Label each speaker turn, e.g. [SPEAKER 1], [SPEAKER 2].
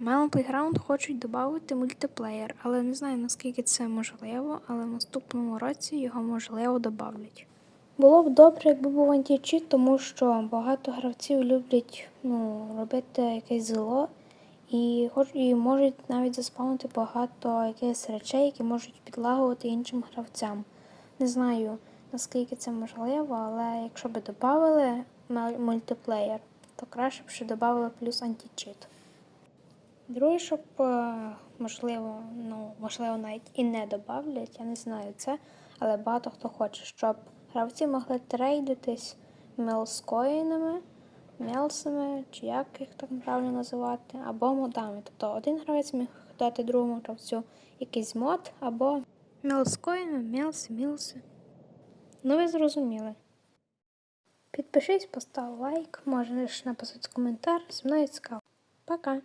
[SPEAKER 1] Melon Playground хочуть додати мультиплеєр, але не знаю наскільки це можливо, але в наступному році його можливо додавлять. Було б добре, якби був античіт, тому що багато гравців люблять ну, робити якесь зло і, хоч, і можуть навіть заспавнити багато якихось речей, які можуть підлагувати іншим гравцям. Не знаю наскільки це можливо, але якщо б додали мультиплеєр, то краще б ще додали плюс античіт. Друге, щоб е, можливо, ну, можливо, навіть і не додавлять, я не знаю це, але багато хто хоче, щоб гравці могли трейдитись мелскоїнами, мелсами, чи як їх так правильно називати, або модами. Тобто один гравець міг дати другому гравцю якийсь мод, або мелскоїни, мелси, мілси. Ну, ви зрозуміли. Підпишись, постав лайк, можеш написати коментар. Зі мною цікаво. Пока!